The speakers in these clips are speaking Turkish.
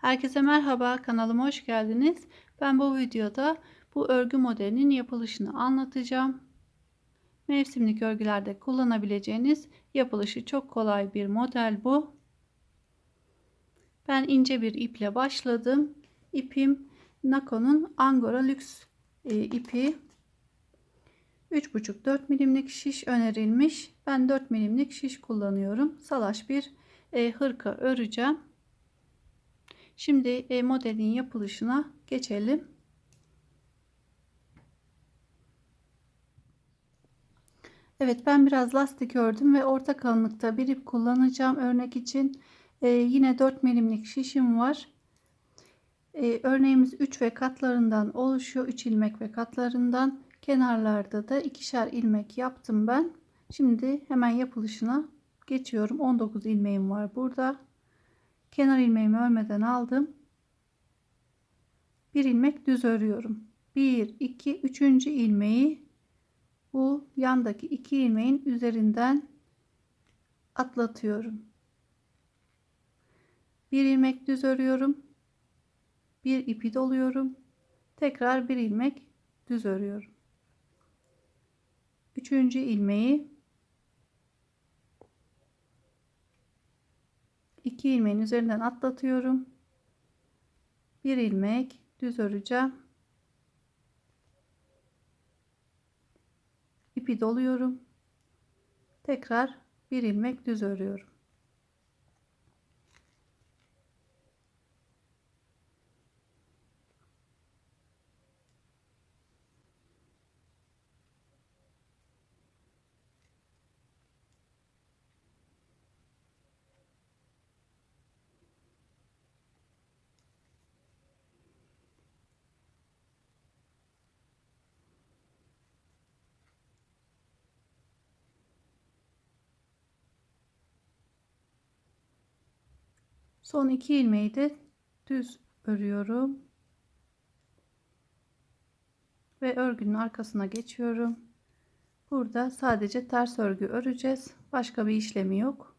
Herkese merhaba, kanalıma hoş geldiniz. Ben bu videoda bu örgü modelinin yapılışını anlatacağım. Mevsimlik örgülerde kullanabileceğiniz yapılışı çok kolay bir model bu. Ben ince bir iple başladım. İpim Nako'nun Angora Lux e, ipi. 3,5-4 milimlik şiş önerilmiş. Ben 4 milimlik şiş kullanıyorum. Salaş bir e, hırka öreceğim. Şimdi e, modelin yapılışına geçelim. Evet ben biraz lastik ördüm ve orta kalınlıkta bir ip kullanacağım örnek için. E, yine 4 milimlik şişim var. E, örneğimiz 3 ve katlarından oluşuyor. 3 ilmek ve katlarından. Kenarlarda da ikişer ilmek yaptım ben. Şimdi hemen yapılışına geçiyorum. 19 ilmeğim var burada. Kenar ilmeğimi örmeden aldım. Bir ilmek düz örüyorum. 1 2 3. ilmeği bu yandaki iki ilmeğin üzerinden atlatıyorum. Bir ilmek düz örüyorum. Bir ipi doluyorum. Tekrar bir ilmek düz örüyorum. Üçüncü ilmeği iki ilmeğin üzerinden atlatıyorum. Bir ilmek düz öreceğim. İpi doluyorum. Tekrar bir ilmek düz örüyorum. Son iki ilmeği de düz örüyorum. Ve örgünün arkasına geçiyorum. Burada sadece ters örgü öreceğiz. Başka bir işlemi yok.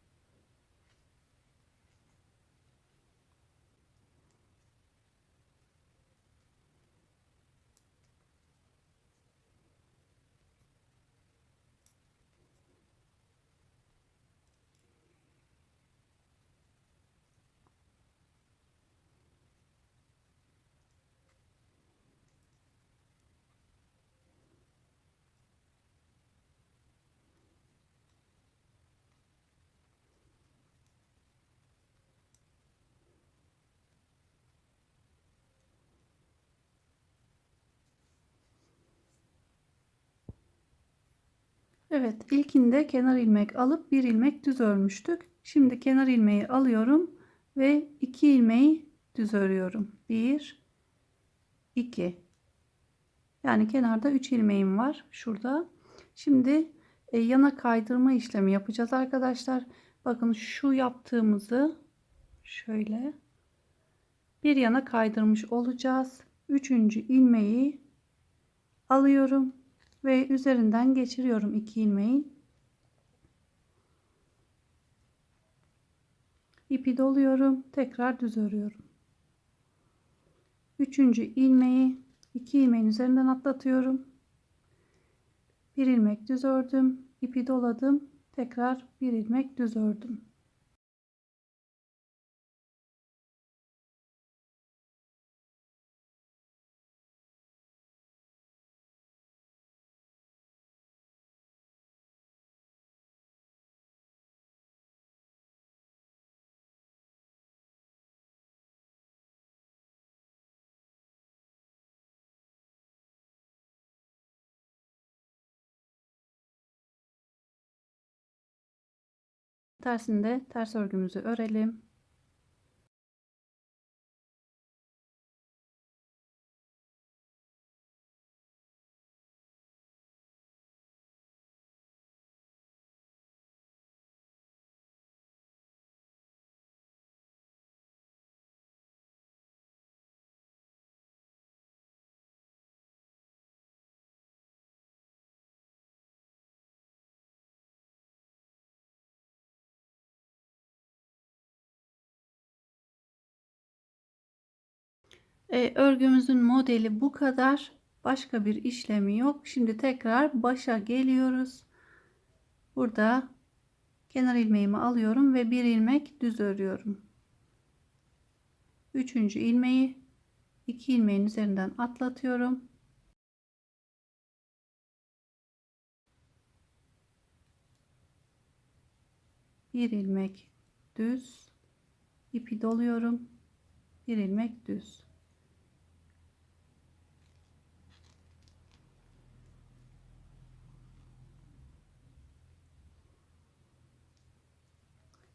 Evet ilkinde kenar ilmek alıp bir ilmek düz örmüştük. Şimdi kenar ilmeği alıyorum ve iki ilmeği düz örüyorum. 1 2 yani kenarda 3 ilmeğim var şurada. Şimdi e, yana kaydırma işlemi yapacağız arkadaşlar. Bakın şu yaptığımızı şöyle bir yana kaydırmış olacağız. Üçüncü ilmeği alıyorum ve üzerinden geçiriyorum iki ilmeğin. ipi doluyorum tekrar düz örüyorum. Üçüncü ilmeği iki ilmeğin üzerinden atlatıyorum. Bir ilmek düz ördüm ipi doladım tekrar bir ilmek düz ördüm tersinde ters örgümüzü örelim E, örgümüzün modeli bu kadar. Başka bir işlemi yok. Şimdi tekrar başa geliyoruz. Burada kenar ilmeğimi alıyorum ve bir ilmek düz örüyorum. Üçüncü ilmeği iki ilmeğin üzerinden atlatıyorum. Bir ilmek düz ipi doluyorum. Bir ilmek düz.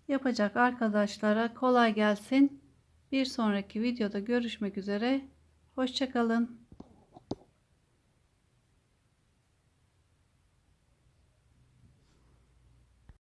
Yapacak arkadaşlara kolay gelsin. Bir sonraki videoda görüşmek üzere. Hoşçakalın.